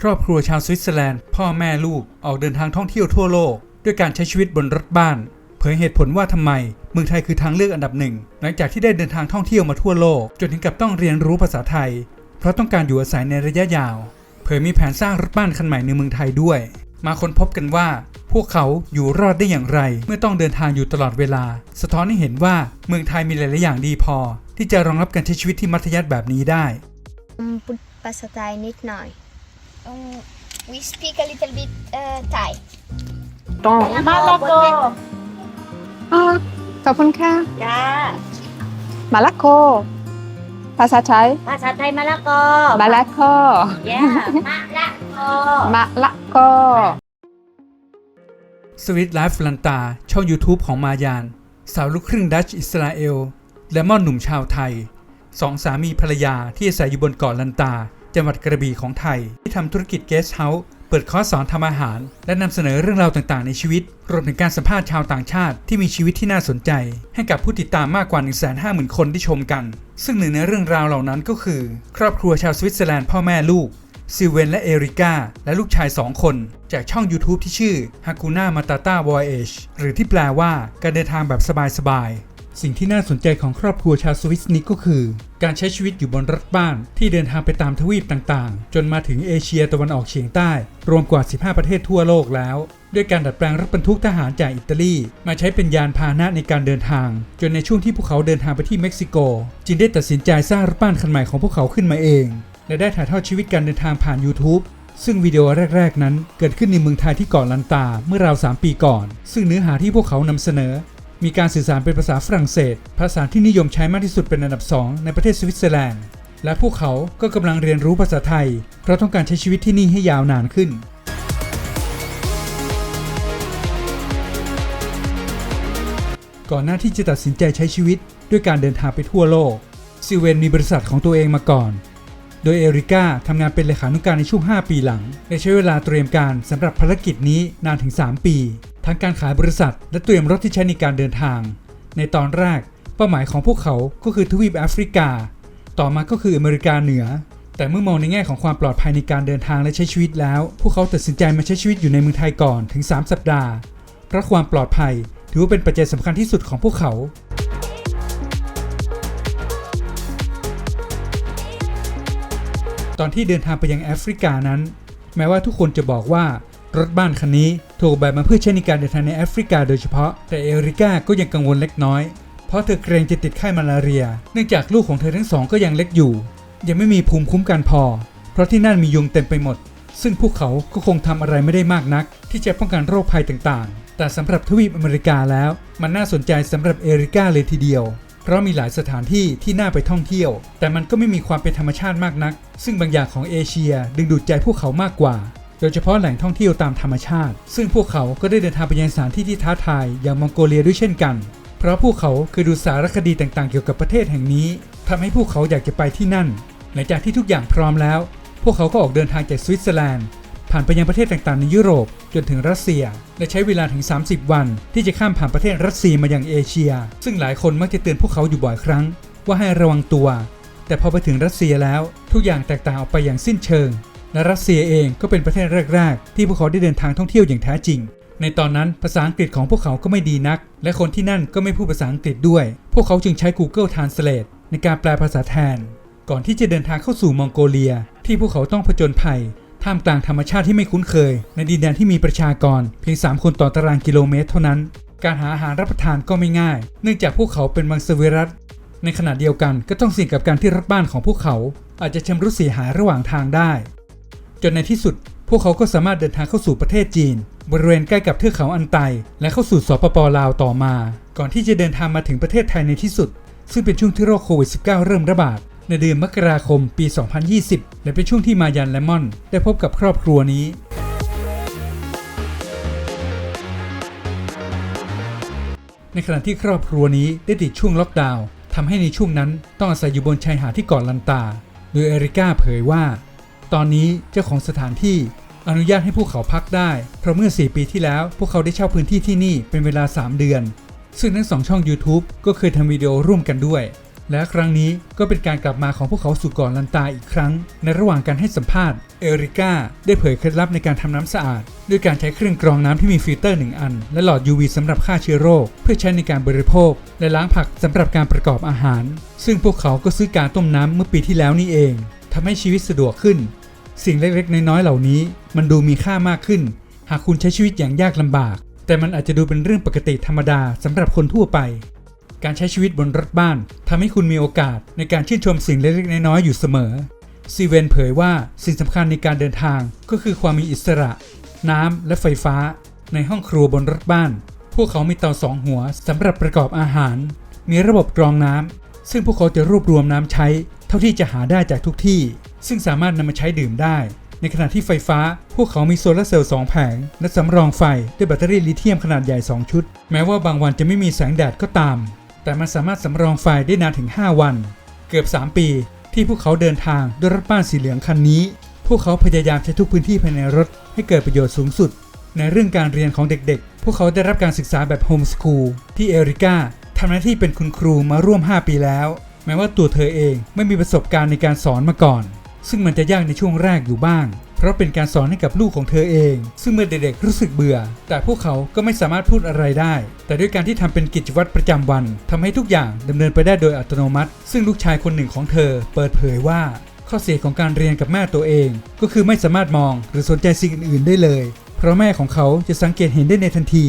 ครอบครัวชาวสวิตเซอร์แลนด์พ่อแม่ลูกออกเดินทางท่องเที่ยวทั่วโลก ด้วยการใช้ชีวิตบนรถบ้าน เผยเหตุผลว่าทำไมเมืองไทยคือทางเลือกอันดับหนึ่ง หลังจากที่ได้เดินทางท่องเที่ยวมาทั่วโลก จนถึงกับต้องเรียนรู้ภาษาไทย เพราะต้องการอยู่อาศัยในระยะยาว เผยมีแผนสร้างรถบ้านคันใหม่ในเมืองไทยด้วย มาค้นพบกันว่า พวกเขาอยู่รอดได้อย่างไร เมื่อต้องเดินทางอยู่ตลอดเวลา สะท้อนให้เห็นว่าเมืองไทยมีหลายๆอย่างดีพอ ที่จะรองรับการใช้ชีวิตที่มัธยัสถ์แบบนี้ได้พูดภาษาไทยนิดหน่อย Um, we speak a little bit uh, Thai. ต้องมะละกออ่าขอบคุณค่ะจ้ามะละโกภาษาไทยภาษาไทยมะละกอมะละโกแย่มะละกอมะละโกสวิตไลฟ์ลันตาช่อง YouTube ของมายาน สาวลูกครึ่งดัชอิสราเอล และม่อนหนุ่มชาวไทย สองสามีภรรยาที่อาศัยอยู่บนเกาะลันตา จังหวัดกระบี่ของไทย ที่ทำธุรกิจเกสต์เฮาส์เปิดคอร์สสอนทำอาหาร และนำเสนอเรื่องราวต่างๆ ในชีวิต รวมถึงการสัมภาษณ์ชาวต่างชาติ ที่มีชีวิตที่น่าสนใจ ให้กับผู้ติดตามมากกว่า 150,000 คนที่ชมกัน ซึ่งหนึ่งในเรื่องราวเหล่านั้นก็คือ ครอบครัวชาวสวิตเซอร์แลนด์พ่อแม่ลูกซิเวนและเอริก้าและลูกชาย 2 คน จากช่อง YouTube ที่ชื่อ Hakuna Matata Voyage หรือที่แปลว่าการเดินทางแบบสบายๆ สิ่งที่น่าสนใจของครอบครัวชาวสวิสนี้ก็คือ การใช้ชีวิตอยู่บนรถบ้านที่เดินทางไปตามทวีปต่างๆ จนมาถึงเอเชียตะวันออกเฉียงใต้ รวมกว่า 15 ประเทศทั่วโลกแล้ว ด้วยการดัดแปลงรถบรรทุกทหารจากอิตาลี มาใช้เป็นยานพาหนะในการเดินทาง จนในช่วงที่พวกเขาเดินทางไปที่เม็กซิโก จึงได้ตัดสินใจสร้างรถบ้านคันใหม่ของพวกเขาขึ้นมาเอง และได้ถ่ายทอดชีวิตการเดินทางผ่าน YouTube ซึ่งวิดีโอแรก ๆ นั้นเกิดขึ้นในเมืองไทยที่เกาะลันตาเมื่อราว 3 ปีก่อน ซึ่งเนื้อหาที่พวกเขานำเสนอ มีการสื่อสารเป็นภาษาฝรั่งเศส ภาษาที่นิยมใช้มากที่สุดเป็นอันดับ 2 ในประเทศสวิตเซอร์แลนด์ และพวกเขาก็กำลังเรียนรู้ภาษาไทย เพราะต้องการใช้ชีวิตที่นี่ให้ยาวนานขึ้นก่อนหน้าที่จะตัดสินใจใช้ชีวิตด้วยการเดินทางไปทั่วโลก ซิเวนมีบริษัทของตัวเองมาก่อน โดยเอริก้าทำงานเป็นเลขานุการในช่วง 5 ปีหลัง และใช้เวลาเตรียมการสำหรับภารกิจนี้นานถึง 3 ปี ทั้งการขายบริษัท และเตรียมรถที่ใช้ในการเดินทาง ในตอนแรกเป้าหมายของพวกเขาก็คือทวีปแอฟริกา ต่อมาก็คืออเมริกาเหนือ แต่เมื่อมองในแง่ของความปลอดภัยในการเดินทางและใช้ชีวิตแล้ว พวกเขาตัดสินใจมาใช้ชีวิตอยู่ในเมืองไทยก่อนถึง 3 สัปดาห์ เพราะความปลอดภัยถือว่าเป็นปัจจัยสำคัญที่สุดของพวกเขาตอนที่เดินทางไปยังแอฟริกานั้น แม้ว่าทุกคนจะบอกว่ารถบ้านคันนี้ ถูกแบบมาเพื่อใช้ในการเดินทางในแอฟริกาโดยเฉพาะ แต่เอริก้าก็ยังกังวลเล็กน้อย เพราะเธอเกรงจะติดไข้มาลาเรีย เนื่องจากลูกของเธอทั้งสองก็ยังเล็กอยู่ ยังไม่มีภูมิคุ้มกันพอ เพราะที่นั่นมียุงเต็มไปหมด ซึ่งพวกเขาก็คงทำอะไรไม่ได้มากนัก ที่จะป้องกันโรคภัยต่างๆ แต่สำหรับทวีปอเมริกาแล้ว มันน่าสนใจสำหรับเอริก้าเลยทีเดียวเพราะมีหลายสถานที่ที่น่าไปท่องเที่ยว แต่มันก็ไม่มีความเป็นธรรมชาติมากนัก ซึ่งบางอย่างของเอเชียดึงดูดใจพวกเขามากกว่า โดยเฉพาะแหล่งท่องเที่ยวตามธรรมชาติ ซึ่งพวกเขาก็ได้เดินทางไปยังสถานที่ที่ท้าทายอย่างมองโกเลียด้วยเช่นกัน เพราะพวกเขาเคยดูสารคดีต่างๆ เกี่ยวกับประเทศแห่งนี้ทำให้พวกเขาอยากจะไปที่นั่น หลังจากที่ทุกอย่างพร้อมแล้ว พวกเขาก็ออกเดินทางจากสวิตเซอร์แลนด์ผ่านไปยังประเทศต่างๆในยุโรปจนถึงรัสเซีย และใช้เวลาถึง 30 วัน ที่จะข้ามผ่านประเทศรัสเซียมายังเอเชีย ซึ่งหลายคนมักจะเตือนพวกเขาอยู่บ่อยครั้ง ว่าให้ระวังตัว แต่พอไปถึงรัสเซียแล้ว ทุกอย่างแตกต่างออกไปอย่างสิ้นเชิง และรัสเซียเองก็เป็นประเทศแรก ๆ ที่พวกเขาได้เดินทางท่องเที่ยวอย่างแท้จริง ในตอนนั้นภาษาอังกฤษของพวกเขาก็ไม่ดีนัก และคนที่นั่นก็ไม่พูดภาษาอังกฤษด้วย พวกเขาจึงใช้ Google Translate ในการแปลภาษาแทน ก่อนที่จะเดินทางเข้าสู่มองโกเลีย ที่พวกเขาต้องผจญภัยท่ามกลางธรรมชาติที่ไม่คุ้นเคย ในดินแดนที่มีประชากร เพียง 3 คนต่อตารางกิโลเมตรเท่านั้น การหาอาหารรับประทานก็ไม่ง่าย เนื่องจากพวกเขาเป็นมังสวิรัตในขณะเดียวกันก็ต้องเสี่ยงกับการที่รถบ้านของพวกเขา อาจจะชำรุดเสียหายระหว่างทางได้ จนในที่สุด พวกเขาก็สามารถเดินทางเข้าสู่ประเทศจีน บริเวณใกล้กับเทือกเขาอันไต และเข้าสู่สปปลาวต่อมา ก่อนที่จะเดินทางมาถึงประเทศไทยในที่สุด ซึ่งเป็นช่วงที่โรคโควิด -19 เริ่มระบาดในเดือนมกราคมปี 2020 และเป็นช่วงที่มายันและม่อน ได้พบกับครอบครัวนี้ ในขณะที่ครอบครัวนี้ได้ติดช่วงล็อกดาวน์ทำให้ในช่วงนั้นต้องอาศัยอยู่บนชายหาดที่เกาะลันตา โดยเอริก้าเผยว่า ตอนนี้เจ้าของสถานที่อนุญาตให้พวกเขาพักได้ เพราะเมื่อ 4 ปีที่แล้ว พวกเขาได้เช่าพื้นที่ที่นี่เป็นเวลา 3 เดือน ซึ่งทั้งสองช่อง YouTube ก็เคยทำวิดีโอร่วมกันด้วย และครั้งนี้ก็เป็นการกลับมาของพวกเขาสู่ก่อนลันตาอีกครั้ง ในระหว่างการให้สัมภาษณ์ เอริก้าได้เผยเคล็ดลับในการทำน้ำสะอาด ด้วยการใช้เครื่องกรองน้ำที่มีฟิลเตอร์หนึ่งอัน และหลอด UV สำหรับฆ่าเชื้อโรค เพื่อใช้ในการบริโภค และล้างผักสำหรับการประกอบอาหาร ซึ่งพวกเขาก็ซื้อการต้มน้ำเมื่อปีที่แล้วนี่เอง ทำให้ชีวิตสะดวกขึ้น สิ่งเล็กๆ น้อยๆ เหล่านี้ มันดูมีค่ามากขึ้น หากคุณใช้ชีวิตอย่างยากลำบาก แต่มันอาจจะดูเป็นเรื่องปกติธรรมดาสำหรับคนทั่วไป การใช้ชีวิตบนรถบ้านทำให้คุณมีโอกาสในการชื่นชมสิ่งเล็กๆ น้อยๆ อยู่เสมอ ซีเวนเผยว่าสิ่งสำคัญในการเดินทางก็คือความมีอิสระ น้ำและไฟฟ้า ในห้องครัวบนรถบ้าน พวกเขามีเตาสองหัวสำหรับประกอบอาหาร มีระบบกรองน้ำซึ่งพวกเขาจะรวบรวมน้ำใช้ เท่าที่จะหาได้จากทุกที่ ซึ่งสามารถนำมาใช้ดื่มได้ ในขณะที่ไฟฟ้า พวกเขามีโซลาร์เซลล์2แผง และสำรองไฟด้วยแบตเตอรี่ลิเธียมขนาดใหญ่ 2 ชุด แม้ว่าบางวันจะไม่มีแสงแดดก็ตาม แต่มันสามารถสำรองไฟได้นานถึง 5 วัน เกือบ 3 ปี ที่พวกเขาเดินทางด้วยรถบ้านสีเหลืองคันนี้ พวกเขาพยายามใช้ทุกพื้นที่ภายในรถให้เกิดประโยชน์สูงสุด ในเรื่องการเรียนของเด็กๆ พวกเขาได้รับการศึกษาแบบโฮมสคูลที่เอริก้าทำหน้าที่เป็นคุณครูมาร่วม 5 ปีแล้ว แม้ว่าตัวเธอเองไม่มีประสบการณ์ในการสอนมาก่อน ซึ่งมันจะยากในช่วงแรกอยู่บ้าง เพราะเป็นการสอนให้กับลูกของเธอเอง ซึ่งเมื่อเด็กๆรู้สึกเบื่อ แต่พวกเขาก็ไม่สามารถพูดอะไรได้ แต่ด้วยการที่ทำเป็นกิจวัตรประจำวันทำให้ทุกอย่างดำเนินไปได้โดยอัตโนมัติ ซึ่งลูกชายคนหนึ่งของเธอ เปิดเผยว่าข้อเสียของการเรียนกับแม่ตัวเอง ก็คือไม่สามารถมองหรือสนใจสิ่งอื่นๆได้เลย เพราะแม่ของเขาจะสังเกตเห็นได้ในทันที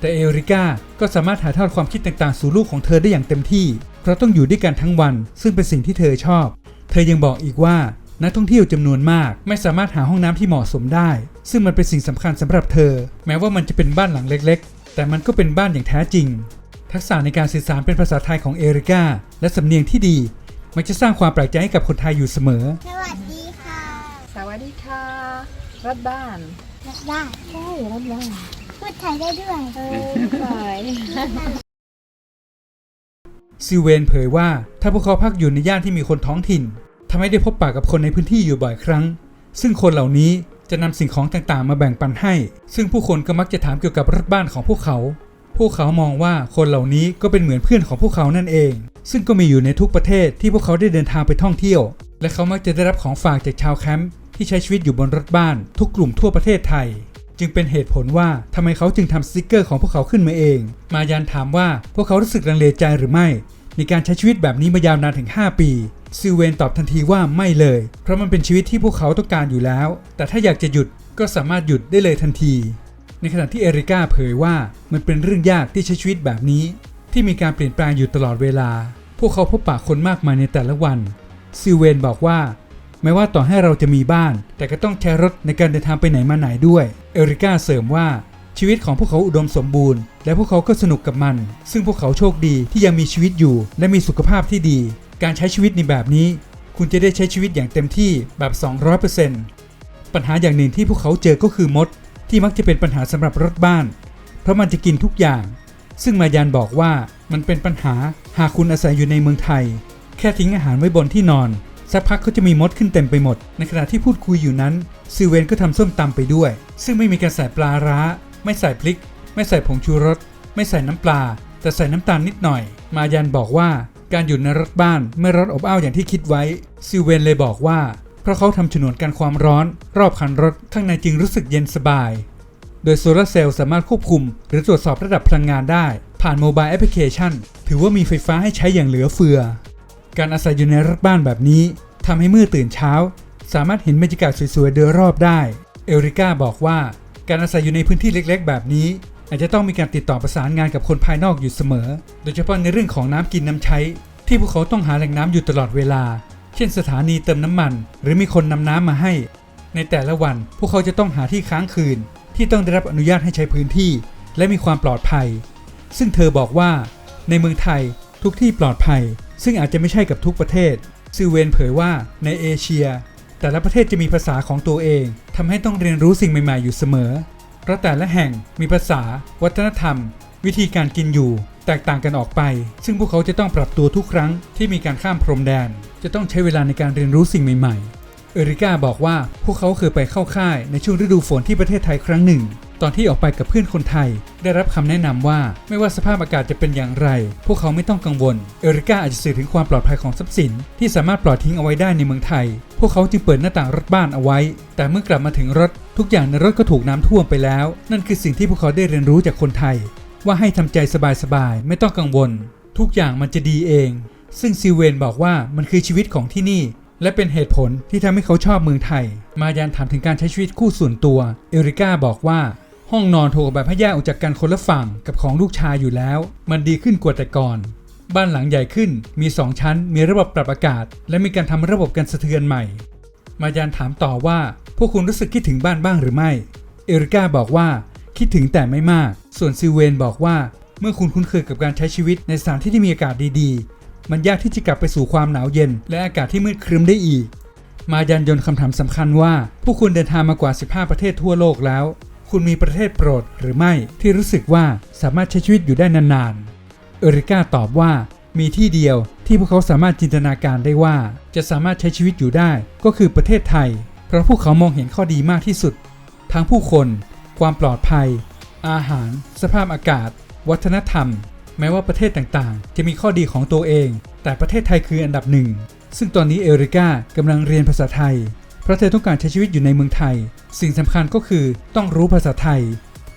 แต่เอริก้าก็สามารถถ่ายทอดความคิดต่างๆ สู่ลูกของเธอได้อย่างเต็มที่ เพราะต้องอยู่ด้วยกันทั้งวัน ซึ่งเป็นสิ่งที่เธอชอบ เธอยังบอกอีกว่านักท่องเที่ยวจำนวนมาก ไม่สามารถหาห้องน้ำที่เหมาะสมได้ ซึ่งมันเป็นสิ่งสำคัญสำหรับเธอ แม้ว่ามันจะเป็นบ้านหลังเล็ก ๆ แต่มันก็เป็นบ้านอย่างแท้จริง ทักษะในการสื่อสารเป็นภาษาไทยของเอริก้าและสำเนียงที่ดีมักจะสร้างความแปลกใจให้กับคนไทยอยู่เสมอ สวัสดีค่ะ สวัสดีค่ะรถบ้าน รักได้ใช่รถบ้าน พูดไทยได้ด้วยเออใช่ ซิเวนเผยว่าถ้าพวกเขาพักอยู่ในย่านที่มีคนท้องถิ่นทำให้ได้พบปะกับคนในพื้นที่อยู่บ่อยครั้ง ซึ่งคนเหล่านี้จะนำสิ่งของต่างๆ มาแบ่งปันให้ ซึ่งผู้คนก็มักจะถามเกี่ยวกับรถบ้านของพวกเขา พวกเขามองว่าคนเหล่านี้ก็เป็นเหมือนเพื่อนของพวกเขานั่นเอง ซึ่งก็มีอยู่ในทุกประเทศที่พวกเขาได้เดินทางไปท่องเที่ยว และเขามักจะได้รับของฝากจากชาวแคมป์ที่ใช้ชีวิตอยู่บนรถบ้าน ทุกกลุ่มทั่วประเทศไทย จึงเป็นเหตุผลว่าทำไมเขาจึงทำสติกเกอร์ของพวกเขาขึ้นมาเอง มายันถามว่าพวกเขารู้สึกลังเลใจหรือไม่ ในการใช้ชีวิตแบบนี้มายาวนานถึง 5 ปีซิเวนตอบทันทีว่าไม่เลย เพราะมันเป็นชีวิตที่พวกเขาต้องการอยู่แล้ว แต่ถ้าอยากจะหยุดก็สามารถหยุดได้เลยทันที ในขณะที่เอริก้าเผยว่ามันเป็นเรื่องยากที่ใช้ชีวิตแบบนี้ ที่มีการเปลี่ยนแปลงอยู่ตลอดเวลา พวกเขาพบปะคนมากมายในแต่ละวันซิเวนบอกว่าแม้ว่าต่อให้เราจะมีบ้าน แต่ก็ต้องใช้รถในการเดินทางไปไหนมาไหนด้วย เอริก้าเสริมว่าชีวิตของพวกเขาอุดมสมบูรณ์ และพวกเขาก็สนุกกับมัน ซึ่งพวกเขาโชคดีที่ยังมีชีวิตอยู่ และมีสุขภาพที่ดี การใช้ชีวิตในแบบนี้ คุณจะได้ใช้ชีวิตอย่างเต็มที่แบบ 200%ปัญหาอย่างหนึ่งที่พวกเขาเจอก็คือมด ที่มักจะเป็นปัญหาสำหรับรถบ้าน เพราะมันจะกินทุกอย่าง ซึ่งมายันบอกว่ามันเป็นปัญหาหากคุณอาศัยอยู่ในเมืองไทย แค่ทิ้งอาหารไว้บนที่นอน สักพักก็จะมีมดขึ้นเต็มไปหมด ในขณะที่พูดคุยอยู่นั้นซิเวนก็ทำส้มตำไปด้วย ซึ่งไม่มีการใส่ปลาร้า ไม่ใส่พริก ไม่ใส่ผงชูรส ไม่ใส่น้ำปลา แต่ใส่น้ำตาลนิดหน่อย มายันบอกว่าการอยู่ในรถบ้านไม่ร้อนอบอ้าวอย่างที่คิดไว้ซิเวนเลยบอกว่า เพราะเขาทำฉนวนกันความร้อน รอบคันรถข้างในจึงรู้สึกเย็นสบาย โดยโซลาร์เซลล์สามารถควบคุม หรือตรวจสอบระดับพลังงานได้ ผ่านโมบายแอปพลิเคชัน ถือว่ามีไฟฟ้าให้ใช้อย่างเหลือเฟือ การอาศัยอยู่ในรถบ้านแบบนี้ทำให้เมื่อตื่นเช้า สามารถเห็นบรรยากาศสวยๆโดยรอบได้ เอริก้าบอกว่า การอาศัยอยู่ในพื้นที่เล็กๆ แบบนี้ อาจจะต้องมีการติดต่อประสานงานกับคนภายนอกอยู่เสมอ โดยเฉพาะในเรื่องของน้ำกินน้ำใช้ ที่พวกเขาต้องหาแหล่งน้ำอยู่ตลอดเวลา เช่นสถานีเติมน้ำมัน หรือมีคนนำน้ำมาให้ ในแต่ละวันพวกเขาจะต้องหาที่ค้างคืน ที่ต้องได้รับอนุญาตให้ใช้พื้นที่ และมีความปลอดภัย ซึ่งเธอบอกว่า ในเมืองไทยทุกที่ปลอดภัย ซึ่งอาจจะไม่ใช่กับทุกประเทศซิเวนเผยว่าในเอเชีย แต่ละประเทศจะมีภาษาของตัวเองทำให้ต้องเรียนรู้สิ่งใหม่ๆอยู่เสมอ เพราะแต่ละแห่งมีภาษา วัฒนธรรม วิธีการกินอยู่ แตกต่างกันออกไป ซึ่งพวกเขาจะต้องปรับตัวทุกครั้งที่มีการข้ามพรมแดน จะต้องใช้เวลาในการเรียนรู้สิ่งใหม่ๆ เอริก้าบอกว่าพวกเขาเคยไปเข้าค่ายในช่วงฤดูฝนที่ประเทศไทยครั้งหนึ่ง ตอนที่ออกไปกับเพื่อนคนไทย ได้รับคำแนะนำว่าไม่ว่าสภาพอากาศจะเป็นอย่างไร พวกเขาไม่ต้องกังวล เอริก้าอาจจะสื่อถึงความปลอดภัยของทรัพย์สิน ที่สามารถปล่อยทิ้งเอาไว้ได้ในเมืองไทย พวกเขาจึงเปิดหน้าต่างรถบ้านเอาไว้ แต่เมื่อกลับมาถึงรถ ทุกอย่างในรถก็ถูกน้ำท่วมไปแล้ว นั่นคือสิ่งที่พวกเขาได้เรียนรู้จากคนไทย ว่าให้ทำใจสบายๆไม่ต้องกังวล ทุกอย่างมันจะดีเอง ซึ่งซิเวนบอกว่ามันคือชีวิตของที่นี่และเป็นเหตุผลที่ทำให้เขาชอบเมืองไทย มายันถามถึงการใช้ชีวิตคู่ส่วนตัว เอริก้าบอกว่า ห้องนอนถูกแบบให้แยกออกจากกันคนละฝั่งกับของลูกชายอยู่แล้ว มันดีขึ้นกว่าแต่ก่อน บ้านหลังใหญ่ขึ้นมี 2 ชั้น มีระบบปรับอากาศ และมีการทำระบบกันสะเทือนใหม่ มายันถามต่อว่า พวกคุณรู้สึกคิดถึงบ้านบ้างหรือไม่ เอริก้าบอกว่า คิดถึงแต่ไม่มาก ส่วนซิเวนบอกว่า เมื่อคุณคุ้นเคยกับการใช้ชีวิตในสถานที่ที่มีอากาศดีๆ มันยากที่จะกลับไปสู่ความหนาวเย็น และอากาศที่มืดครึ้มได้อีก มายันยนต์คำถามสำคัญว่า ผู้คุณเดินทางมากว่า 15 ประเทศทั่วโลกแล้ว คุณมีประเทศโปรดหรือไม่ที่รู้สึกว่าสามารถใช้ชีวิตอยู่ได้นานๆ เอริก้าตอบว่ามีที่เดียวที่พวกเขาสามารถจินตนาการได้ว่า จะสามารถใช้ชีวิตอยู่ได้ก็คือประเทศไทย เพราะพวกเขามองเห็นข้อดีมากที่สุด ทั้งผู้คน ความปลอดภัย อาหาร สภาพอากาศ วัฒนธรรม แม้ว่าประเทศต่างๆ จะมีข้อดีของตัวเอง แต่ประเทศไทยคืออันดับหนึ่งซึ่งตอนนี้เอริก้ากำลังเรียนภาษาไทย เพราะเธอต้องการใช้ชีวิตอยู่ในเมืองไทย สิ่งสำคัญก็คือต้องรู้ภาษาไทย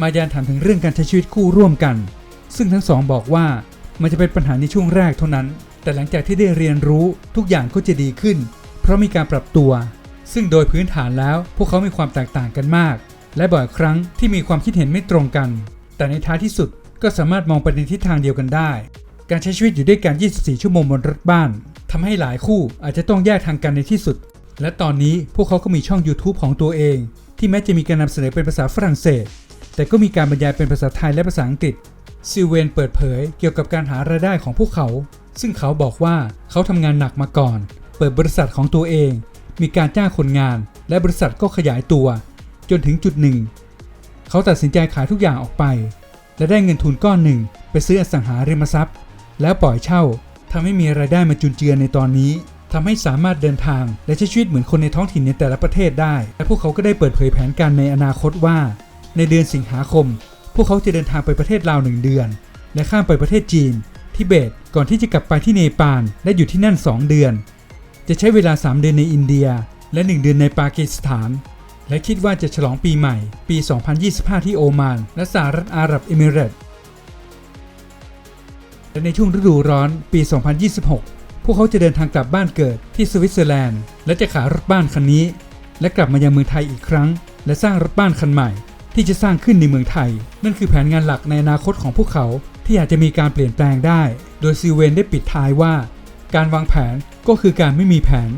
มายานถามถึงเรื่องการใช้ชีวิตคู่ร่วมกัน ซึ่งทั้งสองบอกว่ามันจะเป็นปัญหาในช่วงแรกเท่านั้น แต่หลังจากที่ได้เรียนรู้ทุกอย่างก็จะดีขึ้น เพราะมีการปรับตัว ซึ่งโดยพื้นฐานแล้วพวกเขามีความแตกต่างกันมาก และบ่อยครั้งที่มีความคิดเห็นไม่ตรงกัน แต่ในท้ายที่สุดก็สามารถมองไปในทิศทางเดียวกันได้ การใช้ชีวิตอยู่ด้วยกัน 24 ชั่วโมงบนรถบ้านทำให้หลายคู่อาจจะต้องแยกทางกันในที่สุด และตอนนี้พวกเขาก็มีช่อง YouTube ของตัวเอง ที่แม้จะมีการนำเสนอเป็นภาษาฝรั่งเศส แต่ก็มีการบรรยายเป็นภาษาไทยและภาษาอังกฤษซิเวนเปิดเผยเกี่ยวกับการหารายได้ของพวกเขา ซึ่งเขาบอกว่าเขาทำงานหนักมาก่อน เปิดบริษัทของตัวเอง มีการจ้างคนงาน และบริษัทก็ขยายตัว จนถึงจุดหนึ่ง เขาตัดสินใจขายทุกอย่างออกไป และได้เงินทุนก้อนหนึ่ง ไปซื้ออสังหาริมทรัพย์ แล้วปล่อยเช่าทำให้มีรายได้มาจุนเจือในตอนนี้ ทำให้สามารถเดินทาง และใช้ชีวิตเหมือนคนในท้องถิ่นในแต่ละประเทศได้ และพวกเขาก็ได้เปิดเผยแผนการในอนาคตว่า ในเดือนสิงหาคม พวกเขาจะเดินทางไปประเทศลาวหนึ่งเดือน และข้ามไปประเทศจีน ทิเบต ก่อนที่จะกลับไปที่เนปาลและอยู่ที่นั่น 2 เดือน จะใช้เวลา 3 เดือนในอินเดีย และ 1 เดือนในปากีสถาน และคิดว่าจะฉลองปีใหม่ ปี 2025 ที่โอมาน และสหรัฐอาหรับเอมิเรตส์และในช่วงฤดูร้อนปี 2026 พวกเขาจะเดินทางกลับบ้านเกิดที่สวิตเซอร์แลนด์ และจะขายรถบ้านคันนี้ และกลับมายังเมืองไทยอีกครั้ง และสร้างรถบ้านคันใหม่ ที่จะสร้างขึ้นในเมืองไทย นั่นคือแผนงานหลักในอนาคตของพวกเขาที่อาจจะมีการเปลี่ยนแปลงได้ โดยซีเวนได้ปิดท้ายว่า การวางแผนก็คือการไม่มีแผน